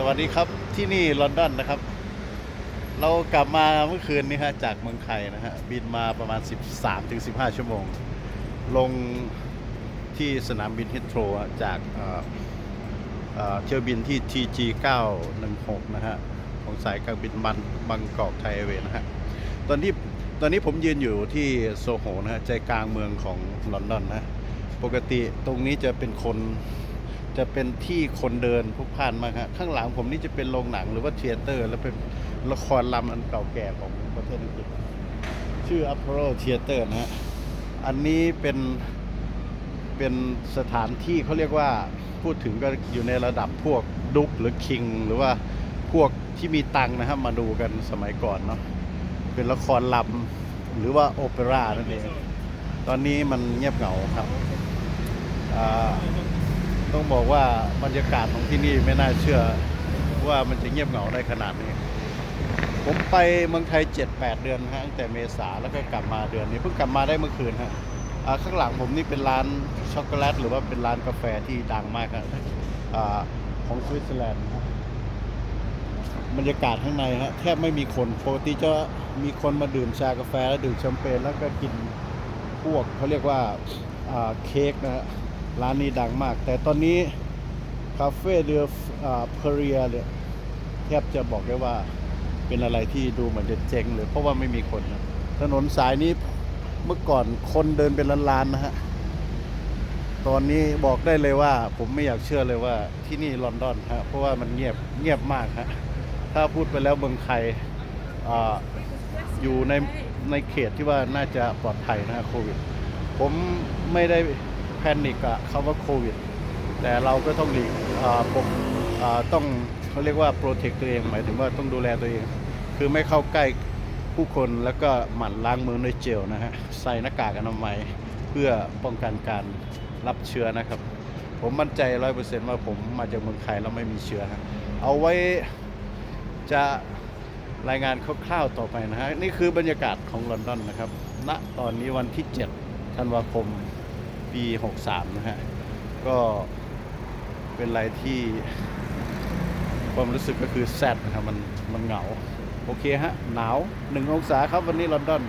สวัสดีครับที่นี่ลอนดอนนะครับ เรากลับมาเมื่อคืนนี้ฮะจากเมืองไทยนะฮะบินมาประมาณ 13-15 ชั่วโมง ลงที่สนามบินฮิตโตรจากเที่ยวบินที่ TG 916นะฮะของสายการบินมันบางกอกไทยแอเวนะฮะตอนที่ตอนนี้ผมยืนอยู่ที่โซโหนะฮะใจกลางเมืองของลอนดอนนะปกติตรงนี้จะเป็นคน จะเป็นที่คนเดินพลุกพล่านมากฮะข้างหลังผมนี่จะเป็นโรงหนังหรือว่าเทเตอร์ แล้วเป็นละครลำอันเก่าแก่ของประเทศอังกฤษชื่อ Apollo Theater นะฮะอันนี้เป็นเป็นสถานที่เขาเรียกว่าพูดถึงก็อยู่ในระดับพวกดุกหรือคิง หรือว่าพวกที่มีตังนะครับมาดูกันสมัยก่อนเนาะเป็นละครลำหรือว่าโอเปร่านั่นเอง ตอนนี้มันเงียบเหงาครับอ่า ต้องบอกว่าบรรยากาศของที่นี่ไม่น่าเชื่อว่ามันจะเงียบเหงาได้ขนาดนี้ ผมไปเมืองไทย 7-8 เดือนฮะตั้งแต่เมษาแล้วก็กลับมาเดือนนี้เพิ่งกลับมาได้เมื่อคืนฮะข้างหลังผมนี่เป็นร้านช็อกโกแลตหรือว่าเป็นร้านกาแฟที่ดังมากครับของสวิตเซอร์แลนด์นะบรรยากาศข้างในฮะแทบไม่มีคนปกติจะมีคนมาดื่มชากาแฟแล้วดื่มแชมเปญแล้วก็กินพวกเขาเรียกว่าเค้กนะฮะ ร้านนี้ดังมาก แต่ตอนนี้คาเฟ่เรือเพเรียเนี่ยแทบจะบอกได้ว่าเป็นอะไรที่ดูเหมือนจะเจ๊งเลยเพราะว่าไม่มีคนนะถนนสายนี้เมื่อก่อนคนเดินเป็นล้านๆนะฮะ ตอนนี้บอกได้เลยว่า ผมไม่อยากเชื่อเลยว่าที่นี่ลอนดอนฮะเพราะว่ามันเงียบเงียบมากฮะถ้าพูดไปแล้วเมืองไทยออยู่ในในเขตที่ว่าน่าจะปลอดภัยนะฮะโควิด ผมไม่ได้ นิกกับคำว่าโควิด แต่เราก็ต้องหลีกปกต้องเขาเรียกว่าโปรเทคตัวเอง หมายถึงว่าต้องดูแลตัวเอง คือไม่เข้าใกล้ผู้คนแล้วก็หมั่นล้างมือด้วยเจลนะฮะใส่หน้ากากอนามัยเพื่อป้องกันการรับเชื้อนะครับ ผมมั่นใจร้อยเปอร์เซ็นต์ว่าผมมาจากเมืองไทยแล้วไม่มีเชื้อเอาไว้จะรายงานคร่าวๆต่อไปนะฮะนี่คือบรรยากาศของลอนดอนนะครับณตอนนี้วันที่ 7 ธันวาคม ปี 63 นะฮะ ก็เป็นอะไรที่ความรู้สึกก็คือแซดนะครับมันมันเหงา โอเคฮะ หนาว 1 องศาครับวันนี้ลอนดอน